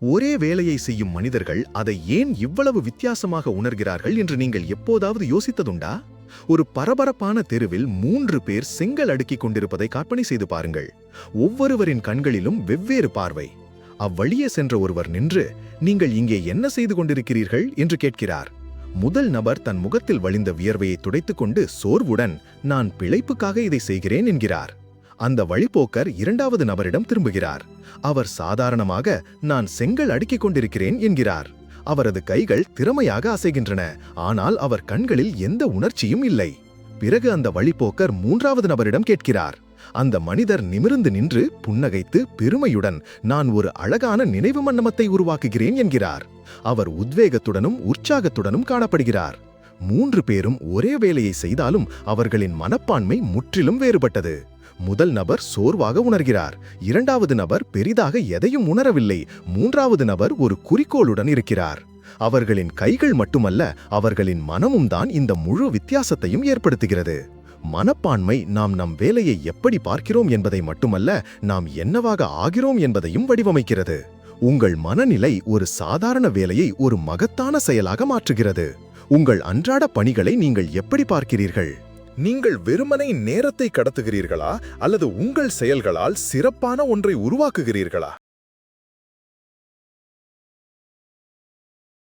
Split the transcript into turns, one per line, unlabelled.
ஒரே வேலையை செய்யும் மனிதர்கள் அதை ஏன் இவ்வளவு வித்தியாசமாக உணர்கிறார்கள் என்று நீங்கள் எப்போதாவது யோசித்ததுண்டா? ஒரு பரபரப்பான தெருவில் மூன்று பேர் செங்கல் அடுக்கிக் கொண்டிருப்பதை கற்பனை செய்து பாருங்கள். ஒவ்வொருவரின் கண்களிலும் வெவ்வேறு பார்வை. அவ்வழியே சென்ற ஒருவர் நின்று நீங்கள் இங்கே என்ன செய்து கொண்டிருக்கிறீர்கள்? என்று கேட்கிறார். முதல் நபர் தன் முகத்தில் வழிந்த வியர்வையை துடைத்துக்கொண்டு சோர்வுடன் நான் பிழைப்புக்காக இதை செய்கிறேன் என்கிறார். அந்த வழிப்போக்கர் இரண்டாவது நபரிடம் திரும்புகிறார். அவர் சாதாரணமாக நான் செங்கல் அடுக்கிக் கொண்டிருக்கிறேன் என்கிறார். அவரது கைகள் திறமையாக அசைகின்றன ஆனால் அவர் கண்களில் எந்த உணர்ச்சியும் இல்லை. பிறகு அந்த வழிப்போக்கர் மூன்றாவது நபரிடம் கேட்கிறார். அந்த மனிதர் நிமிர்ந்து நின்று புன்னகைத்து பெருமையுடன் நான் ஒரு அழகான நினைவு மண்டபத்தை உருவாக்குகிறேன் என்கிறார். அவர் உத்வேகத்துடனும் உற்சாகத்துடனும் காணப்படுகிறார். மூன்று பேரும் ஒரே வேலையை செய்தாலும் அவர்களின் மனப்பான்மை முற்றிலும் வேறுபட்டது. முதல் நபர் சோர்வாக உணர்கிறார். இரண்டாவது நபர் பெரிதாக எதையும் உணரவில்லை. மூன்றாவது நபர் ஒரு குறிக்கோளுடன் இருக்கிறார். அவர்களின் கைகள் மட்டுமல்ல அவர்களின் மனமும் தான் இந்த முழு வித்தியாசத்தையும் ஏற்படுத்துகிறது. மனப்பான்மை நாம் நம் வேலையை எப்படி பார்க்கிறோம் என்பதை மட்டுமல்ல நாம் என்னவாக ஆகிறோம் என்பதையும் வடிவமைக்கிறது. உங்கள் மனநிலை ஒரு சாதாரண வேலையை ஒரு மகத்தான செயலாக மாற்றுகிறது. உங்கள் அன்றாட பணிகளை நீங்கள் எப்படி பார்க்கிறீர்கள்?
நீங்கள் வெறுமனை நேரத்தை கடத்துகிறீர்களா அல்லது உங்கள் செயல்களால் சிறப்பான ஒன்றை உருவாக்குகிறீர்களா?